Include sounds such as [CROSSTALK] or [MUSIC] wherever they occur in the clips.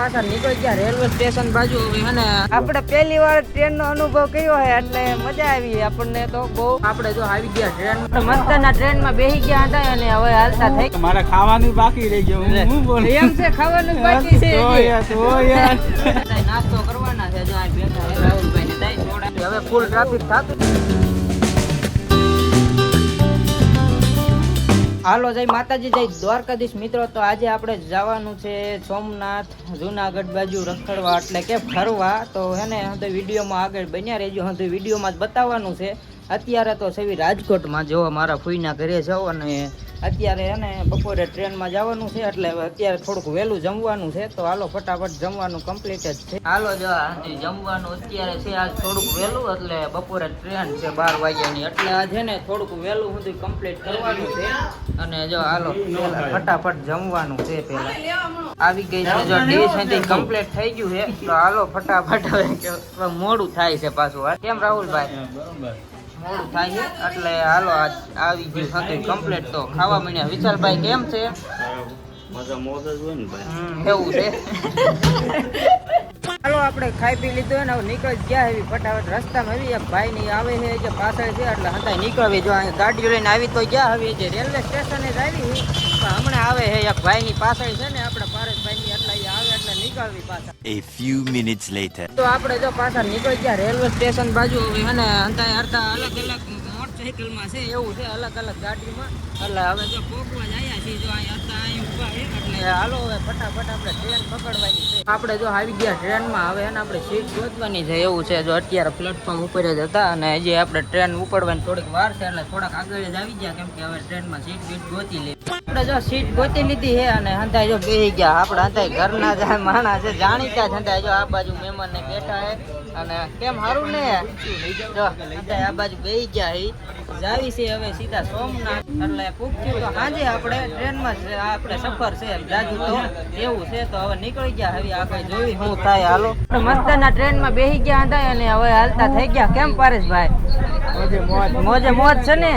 પાછા નીકળી ગયા રેલવે સ્ટેશન બાજુ અને આપણે પહેલી વાર ટ્રેન નો અનુભવ કર્યો છે એટલે મજા આવી આપણને તો બહુ. આપણે જો આવી ગયા ટ્રેન મસ્તના ટ્રેનમાં બેસી ગયા હતા અને હવે હાલતા થઈ મારે ખાવાનું બાકી રહી ગયું. હું બોલ? એમ છે ખાવાનું બાકી છે. ઓ યાર, ઓ યાર. [LAUGHS] નાસ્તો કરવાના છે જો આ બેઠા રાહુલભાઈ ને હવે ફૂલ ટ્રાફિક થતું. હાલો, જય માતાજી, જય દ્વારકાધીશ. મિત્રો, તો આજે આપણે જવાનું છે સોમનાથ જુનાગઢ બાજુ રખડવા, એટલે કે ફરવા. તો એને ને હવે વિડીયોમાં આગળ બન્યા રહેજો. હવે વિડીયોમાં જ બતાવવાનું છે. અત્યારે તો સેવી રાજકોટમાં જો મારા ફૂઈના ઘરે જાઓ અને અત્યારે એને બપોરે ટ્રેનમાં જવાનું છે એટલે અત્યારે થોડુંક વહેલું જમવાનું છે, તો હાલો ફટાફટ જમવાનું કમ્પ્લીટ જ છે. હાલો જો જમવાનું અત્યારે છે, આજ થોડુંક વહેલું, એટલે બપોરે ટ્રેન છે બાર વાગ્યાની, એટલે આ છે ને થોડુંક વહેલું સુધી કમ્પ્લીટ કરવાનું છે. અને જો, હાલો ફટાફટ જમવાનું છે પેલા. આવી ગઈ છે જો ડીશ કમ્પ્લીટ થઈ ગયું છે, તો હાલો ફટાફટ હવે મોડું થાય છે પાછું કેમ રાહુલભાઈ? મોડું થાય છે? એટલે હાલો આવી ગયું હતું કમ્પ્લીટ તો ખાવા મળ્યા વિશાલભાઈ કેમ છે? એવું છે. હાલો આપણે ખાઈ પી લીધું ને હવે નીકળી ગયા એવી ફટાફટ. રસ્તામાં આવી એક ભાઈ ની આવે છે જે પાછળ છે એટલે હતા નીકળવી. જો અહીં ગાડીઓ લઈને આવી તો ગયા હવે જે રેલવે સ્ટેશને જ આવી હમણાં આવે છે એક ભાઈ ની પાછળ છે ને આપણે પારસભાઈ ની એટલે ઈ આવે એટલે નીકળવી પાછા A few minutes later. તો આપણે જો પાછા નીકળી ગયા રેલવે સ્ટેશન બાજુ અને અંતા અડધા અલગ અલગ મોટરસાઇકલમાં છે એવું છે અલગ અલગ ગાડીમાં. એટલે હવે જો પોકવા જ છીએ જો અહીંયા અહીં ઊભા છે એટલે હાલો હવે ફટાફટ આપણે ટ્રેન પકડવાની છે. આપણે જો આવી ગયા ટ્રેનમાં હવે એને આપણે સીટ ગોતવાની છે એવું છે. જો અત્યારે પ્લેટફોર્મ ઉપર જ હતા અને હજી આપણે ટ્રેન ઉપડવાની થોડીક વાર છે એટલે થોડાક આગળ જ આવી ગયા કેમ કે હવે ટ્રેનમાં સીટ બીટ ગોતી લે આપણે જો સીટ ગોતી લીધી છે અને હંતાઈ જો બે ગયા. આપણે હંતાઈ ઘરના માણસ છે જાણીતા જ હંતાઈ જો આ બાજુ મહેમાન ને બેઠા છે. અને કેમ સારું ને? જો આ બાજુ બેસી ગયા જાવી છે હવે સીધા સોમનાથ. એટલે પૂછ્યું તો સાંજે આપણે ટ્રેનમાં આપણે સફર છે. જાજુ તો એવું છે. તો હવે નીકળી ગયા હવે આગળ જોઈ શું થાય હાલો. મસ્તાના ટ્રેનમાં બેસી ગયા હતા અને હવે હાલતા થઈ ગયા. કેમ પારેશભાઈ? મોજે મોજ. છે ને?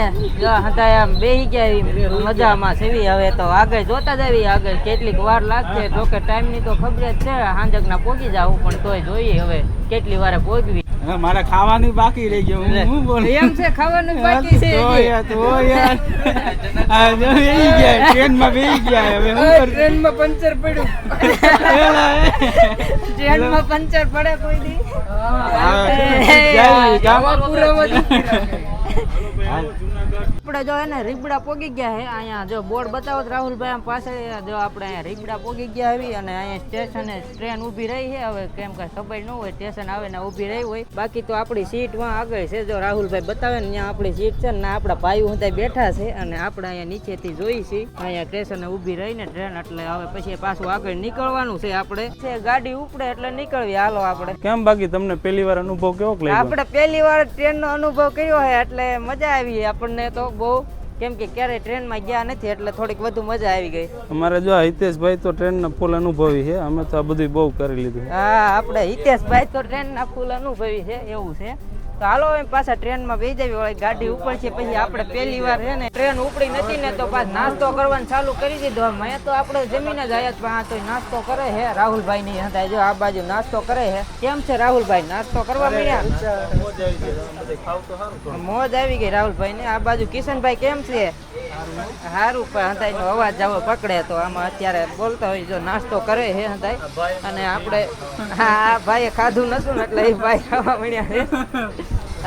હતા એમ બેહી ગયા મજામાં સેવી હવે તો આગળ જોતા જ આવી આગળ કેટલીક વાર લાગશે. જો કે ટાઈમની તો ખબર જ છે. હાંજકના પોગી જાવું પણ તોય જોઈએ હવે. કેટલી વારે પોગવી. મારે ખાવાનું બાકી રહી ગયું હું બોલ? એમ છે ખાવાનું બાકી છે. તો યાર, તો યાર. આ જો બેસી ગયા ટ્રેનમાં બેસી ગયા હવે હું ટ્રેનમાં પંચર પડ્યું. [LAUGHS] ટ્રેનમાં પંચર પડે કોઈ દી. હા, જાય, ગામમાં આપણે જો એને રીબડા પોગી ગયા હે. અહીંયા જો બોર્ડ બતાવો તો રાહુલભાઈ આમ પાસે જો આપણે અહીંયા રીબડા પોગી ગયા આવી અને અહીંયા સ્ટેશને ટ્રેન ઊભી રહી છે હવે કેમ કે ખબર ન હોય સ્ટેશન આવે ને ઊભી રહી હોય. બાકી તો આપણી સીટ વાં આગળ છે. જો રાહુલભાઈ બતાવે ને ત્યાં આપણી સીટ છે ને આપણા ભાઈ હું બેઠા છે અને આપણે અહીંયા નીચેથી જોઈ છીએ. અહીંયા સ્ટેશને ઊભી રહીને ટ્રેન એટલે હવે પછી પાછું આગળ નીકળવાનું છે આપણે. છે ગાડી ઉપડે એટલે નીકળવી. હાલો આપણે. કેમ બાકી તમને પહેલી વાર અનુભવ કેવો લાગ્યો આપણે પહેલી વાર ટ્રેન નો અનુભવ કર્યો છે એટલે મજા આવી. આપણને તો બહુ. કેમ કે ક્યારેય ટ્રેનમાં ગયા નથી એટલે થોડીક વધુ મજા આવી ગઈ. અમારે જો હિતેશભાઈ તો ટ્રેનના ફૂલ અનુભવી છે. અમે તો આ બધું બહુ કરી લીધું. હા આપણે હિતેશભાઈ તો ટ્રેનના ફૂલ અનુભવી છે એવું છે. તો હાલો એમ પાછા ટ્રેનમાં બે જવી હોય ગાડી ઉપર છે પછી આપણે પહેલી વાર છે ને ટ્રેન ઉપડી નથી ને તો પાછ નાસ્તો કરવાનું ચાલુ કરી દીધો. મેં તો આપણે જમીને જ આયા જ પણ આ તો નાસ્તો કરે છે રાહુલભાઈ ની હતા જો આ બાજુ નાસ્તો કરે છે કેમ છે રાહુલભાઈ નાસ્તો કરવા મળ્યા? મોજ આવી ગઈ રાહુલભાઈ ને. આ બાજુ કિશનભાઈ કેમ છે? સારું પણ હંતાઈ નો અવાજ આવો પકડે તો આમાં અત્યારે બોલતા હોય જો નાસ્તો કરે હે હંતાઈ અને આપણે, હા ભાઈએ ખાધું નતું એટલે એ ભાઈ ખાવા મળ્યા છે.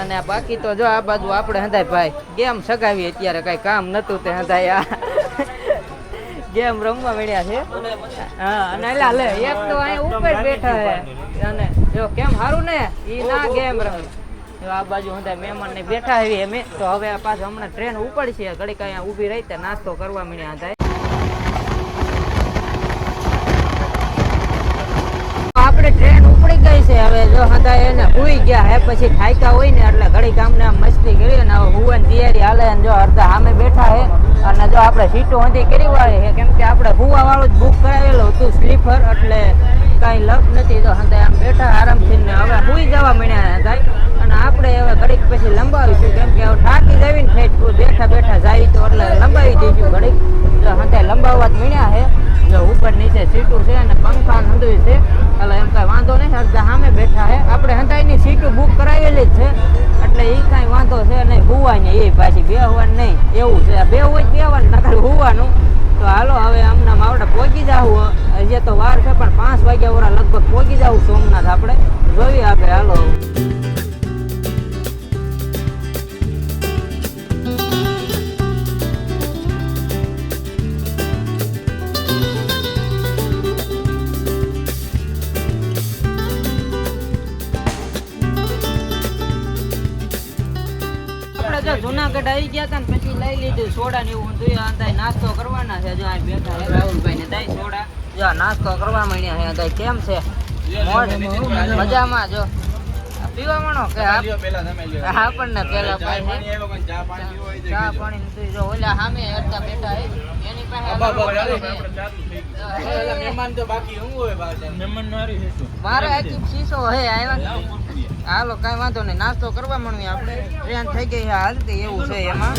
અને બાકી તો જો આ બાજુ આપણે હંતાઈ ભાઈ ગેમ સગાવી અત્યારે કઈ કામ નતું તે હંતાઈ આ. ગેમ રમવા મળ્યા છે. હા, અને એટલે લે, એક તો અહીં ઉપર બેઠા છે. અને જો કેમ સારું ને? એ ના ગેમ રમે. આ બાજુ હું મહેમાન ને બેઠા આવી અમે, તો હવે પાછું હમણાં ટ્રેન ઉપડશે. ઘડીક અહીંયા ઊભી રહી નાસ્તો કરવા મળ્યા હતા. આપણે ટ્રેન ઉપડી ગઈ છે. હવે જો હતા એને હુઈ ગયા હે, પછી થાયકા હોય ને એટલે ઘડીક આમને આમ મસ્તી કરી અને હવે હુવાની તૈયારી હાલે અને જો અડધા સામે બેઠા હે અને જો આપણે સીટો હતી કરી વાળી છે કેમ કે આપણે હુવા વાળું જ બુક કરાવેલું હતું, સ્લીપર, એટલે કાંઈ લપ નથી, તો હંતે આમ બેઠા આરામથી ને હવે હુઈ જવા મળ્યા હતા અને આપણે હવે ઘડીક પછી લંબાવીશું, કેમ કે હવે થાકી જવી ને બેઠા બેઠા જાય તો એટલે લંબાવી દઈશું ઘડીક. જો હંતે લંબાવવા જ મળ્યા છે જો ઉપર નીચે સીટું છે અને પંખા નંદુય છે. એટલે એમ કાંઈ વાંધો નહીં અડધા સામે બેઠા છે આપણે હંતાઈની સીટું બુક કરાવેલી જ છે. એટલે એ કાંઈ વાંધો છે નહીં, હોવાય નહીં, એ પાછી બે હોવાનું નહીં. એવું છે. બેહવું જ બેહવાનું, નકર હુવાનું. તો હાલો, હવે હમણાં માવડા પહોંચી જાવું હજી તો વાર છે, પણ પાંચ વાગ્યા ઓરા લગભગ પહોંચી જાવું સોમનાથ આપણે. જોઈએ આપણે હાલો. જુનાગઢ આવી ગયા હતા પછી લઈ લીધું સોડા ને એવું અંદાય નાસ્તો કરવાના છે. જો આ બેઠા સોડા. જો નાસ્તો કરવા માંડ્યા છે. કેમ છે? મોજ. મજામાં, જો. પીવા માંડો કે આ- આપણને પેલા ચા પાણી ને જો ઓલા સામે અડધા બેઠા એની પાસે મારે આખી શીશો હે આવ્યા હાલો કાંઈ વાંધો નહીં નાસ્તો કરવા મળવી આપણે. ટ્રેન થઈ ગઈ છે હાલતી એવું છે એમાં.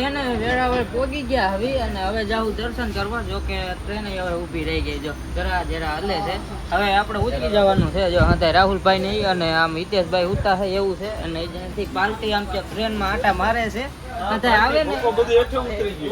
આપણે એને વેળાવળ પોગી ગયા હવે અને હવે જાવું દર્શન કરવા, જો કે ટ્રેન હવે ઊભી રહી ગઈ, જો જરા જરા હલે છે. હવે આપણે ઉતરી જવાનું છે, જો હા રાહુલભાઈ નહીં અને આમ હિતેશભાઈ ઉતા છે એવું છે અને જ્યાંથી પાલટી આમ ટ્રેનમાં આટા મારે છે આવે ને.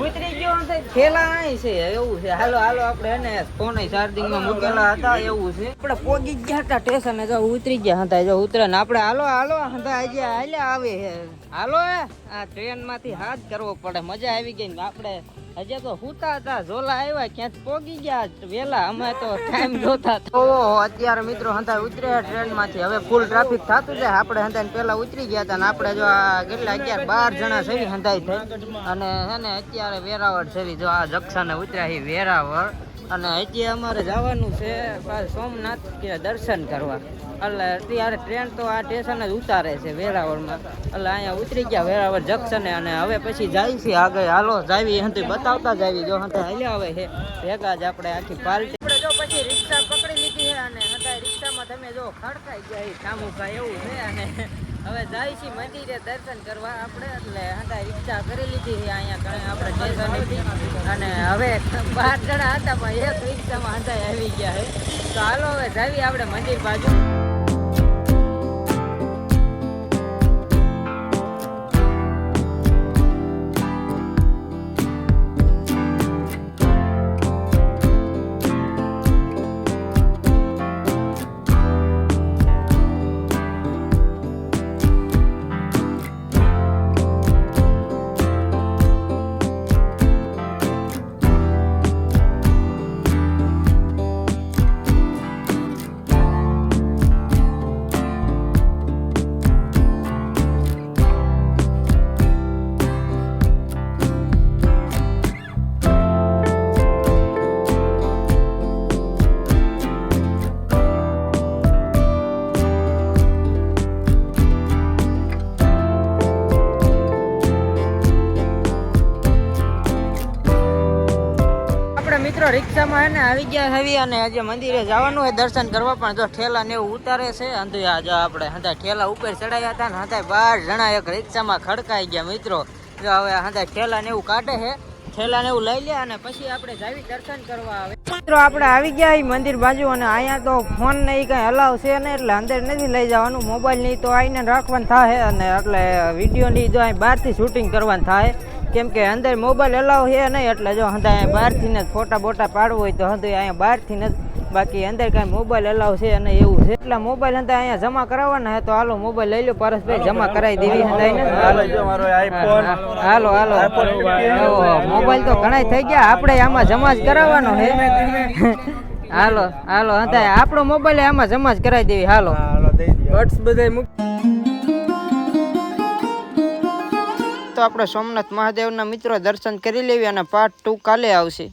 ઉતરી ગયો. થેલા અહીં છે એવું છે. હાલો હાલો આપણે એને ફોન ચાર્જિંગમાં મૂકેલા હતા એવું છે. આપણે પોગી ગયા હતા સ્ટેશને જો ઉતરી ગયા હતા જો ઉતરે ને આપણે હાલો હાલો હતા આજે હાલ્યા આવે છે. હાલો એ આ ટ્રેનમાંથી હાથ કરવો પડે મજા આવી ગઈ ને આપણે. હજી તો હુતા હતા, ઝોલા આવ્યા, ક્યાંક પોગી ગયા, વેલા અમે તો ટાઈમ જોતા ઓહો, અત્યારે મિત્રો હંતા ઉતર્યા ટ્રેનમાંથી હવે ફૂલ ટ્રાફિક થતું જાય. આપણે હંતા પેલા ઉતરી ગયા હતા ને આપણે જો આ કેટલા, અગિયાર, બાર જણા છે હંતાઈ થઈ. અને હે ને, અત્યારે વેરાવળ છે જો આ જંકશન ઉતર્યા છે, વેરાવળ. અને હજી અમારે જવાનું છે સોમનાથ કે દર્શન કરવા. એટલે અત્યારે ટ્રેન તો આ સ્ટેશન જ ઉતારે છે વેરાવળમાં. એટલે અહીંયા ઉતરી ગયા વેરાવળ જંકશને અને હવે પછી જાય છે આગળ. હાલો, જાવી હંતે બતાવતા જાવી. જો હંતે હાલ્યા આવે છે, ભેગા જ આપણે આખી પાર્ટી આપણે જો પછી રિક્ષા પકડી લીધી છે અને હંતા રિક્ષામાં તમે જો ખડકાઈ ગયા એ સામુકા એવું છે અને હવે જાય છે મંદિરે દર્શન કરવા આપણે, એટલે હતા રિક્ષા કરી લીધી છે અહીંયા ઘણા આપણે સ્ટેશનેથી અને હવે બાર જણા હતા, પણ એક રિક્ષામાં હતા આવી ગયા છે. તો હાલો હવે જાવી આપણે મંદિર બાજુ. આવી ગયા હવી અને આજે મંદિરે જવાનું હોય, દર્શન કરવા, પણ જો ઠેલા ને એવું ઉતારે છે અંધુ આજે આપણે હતા ઠેલા ઉપર ચડાયા હતા ને હતા બાર જણા એક રિક્ષામાં ખડકાઈ ગયા મિત્રો. જો હવે હતા ઠેલા ને એવું કાઢે છે, ઠેલા ને એવું લઈ લે અને પછી આપણે જાવી દર્શન કરવા આવે. મિત્રો, આપણે આવી ગયા એ મંદિર બાજુ અને અહીંયા તો ફોન ને કઈ અલાવ છે ને એટલે અંદર નથી લઈ જવાનું, મોબાઈલ નહીં તો આઈને રાખવાનું થાય અને એટલે વીડિયો ની જો અહીં બહારથી શૂટિંગ કરવાનું થાય. કેમ કે અંદર મોબાઈલ અલાવ છે નહીં એટલે જો હંધા અહીંયા બહારથી જ ફોટા બોટા પાડવો હોય તો હંધો અહીંયા બહારથી જ બાકી અંદર કાંઈ મોબાઈલ અલાવ છે અને એવું છે. એટલે મોબાઈલ હંધા અહીંયા જમા કરાવવાના હે તો હાલો મોબાઈલ લઈ લો પરેશભાઈ જમા કરાવી દેવી હંધાઈને હાલો હાલો મોબાઈલ તો ઘણા થઈ ગયા આપણે આમાં જમા જ કરાવવાનો હે હાલો હાલો હંધા આપણો મોબાઈલ આમાં જમા જ કરાવી દેવી હાલો. બટ્સ બધાય મૂક. તો આપણે સોમનાથ મહાદેવના મિત્રો દર્શન કરી લેવી અને પાર્ટ ટુ કાલે આવશે.